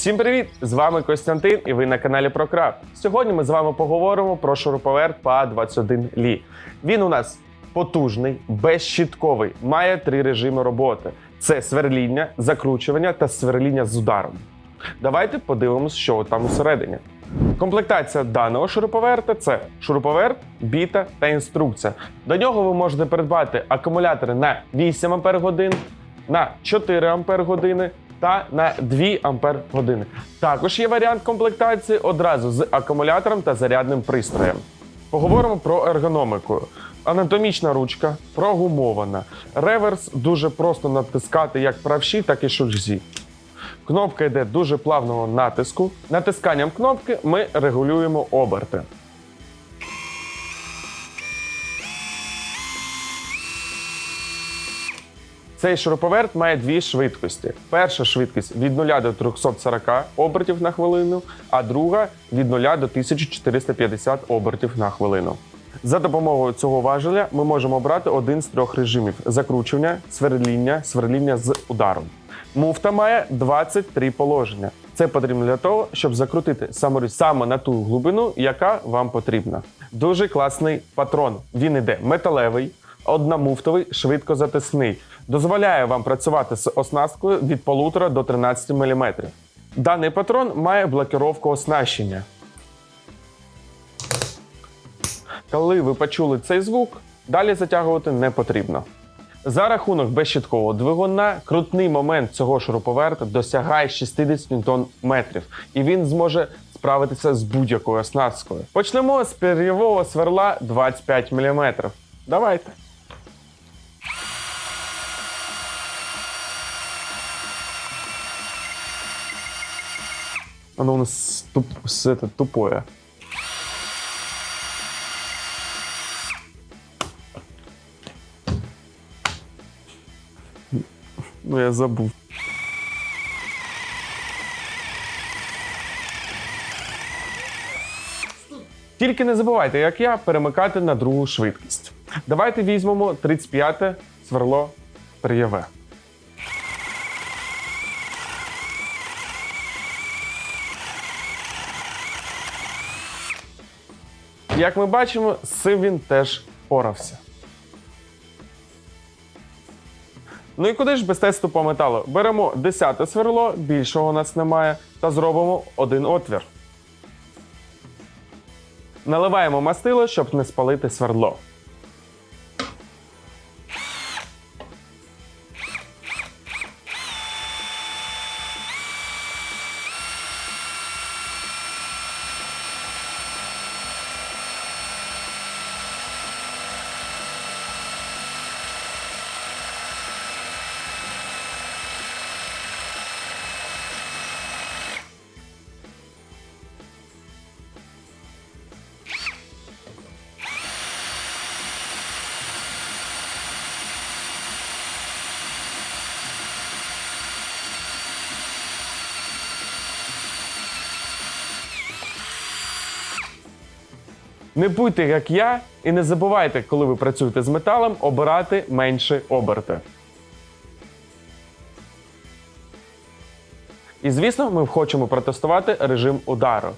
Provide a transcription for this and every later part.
Всім привіт! З вами Костянтин і ви на каналі ProCraft. Сьогодні ми з вами поговоримо про шуруповерт PA21 Li. Він у нас потужний, безщітковий, має три режими роботи: це сверління, закручування та сверління з ударом. Давайте подивимось, що там усередині. Комплектація даного шуруповерта це шуруповерт, біта та інструкція. До нього ви можете придбати акумулятори на 8 Ах, на 4 Ампер години та на 2 Ампер години. Також є варіант комплектації одразу з акумулятором та зарядним пристроєм. Поговоримо про ергономіку. Анатомічна ручка прогумована. Реверс дуже просто натискати як правші, так і шульзі. Кнопка йде дуже плавного натиску. Натисканням кнопки ми регулюємо оберти. Цей шуруповерт має дві швидкості. Перша швидкість від 0 до 340 обертів на хвилину, а друга від 0 до 1450 обертів на хвилину. За допомогою цього важеля ми можемо обрати один з трьох режимів: закручування, сверління, сверління з ударом. Муфта має 23 положення. Це потрібно для того, щоб закрутити саморіз саме на ту глибину, яка вам потрібна. Дуже класний патрон. Він іде металевий, одномуфтовий, швидкозатисний. Дозволяє вам працювати з оснасткою від 1,5 до 13 мм. Даний патрон має блокировку оснащення. Коли ви почули цей звук, далі затягувати не потрібно. За рахунок безщіткового двигуна крутний момент цього шуруповерта досягає 60 Нм, і він зможе справитися з будь-якою оснасткою. Почнемо з пер'євого сверла 25 мм. Давайте. Оно у нас туп, с, это, тупое. Ну, я забув. Тільки не забувайте, як я, перемикати на другу швидкість. Давайте візьмемо 35 сверло пер'єве. Як ми бачимо, з цим він теж порався. Ну і куди ж без тесту по металу? Беремо 10 сверло, більшого у нас немає, та зробимо один отвір. Наливаємо мастило, щоб не спалити свердло. Не будьте як я, і не забувайте, коли ви працюєте з металом, обирати менші оберти. І звісно, ми хочемо протестувати режим удару.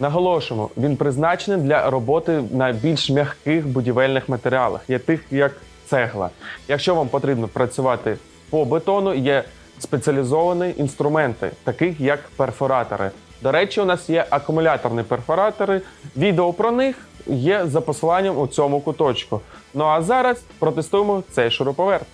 Наголошуємо, він призначений для роботи на більш м'яких будівельних матеріалах, є тих як цегла. Якщо вам потрібно працювати по бетону, є спеціалізовані інструменти, таких як перфоратори. До речі, у нас є акумуляторні перфоратори. Відео про них є за посиланням у цьому куточку. Ну а зараз протестуємо цей шуруповерт.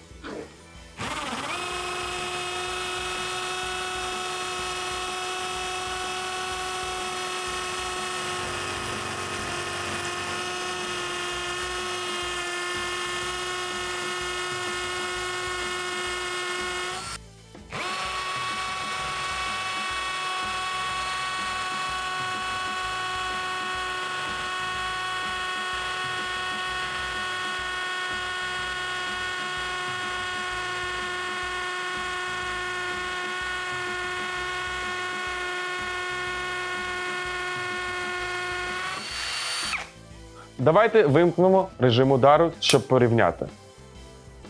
Давайте вимкнемо режим удару, щоб порівняти.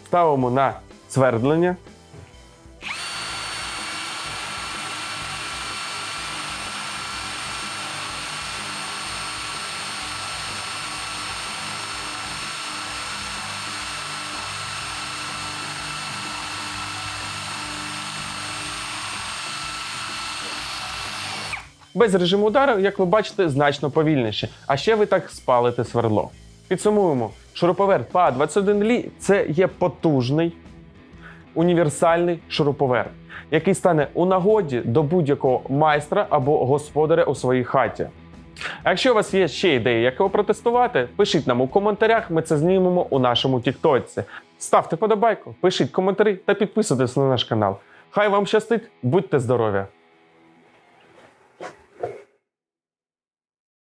Ставимо на свердлення. Без режиму удару, як ви бачите, значно повільніше. А ще ви так спалите сверло. Підсумуємо, шуруповерт па 21 лі це є потужний універсальний шуруповерт, який стане у нагоді до будь-якого майстра або господаря у своїй хаті. А якщо у вас є ще ідеї, як його протестувати, пишіть нам у коментарях, ми це знімемо у нашому тіктоці. Ставте подобайку, пишіть коментарі та підписуйтесь на наш канал. Хай вам щастить, будьте здорові!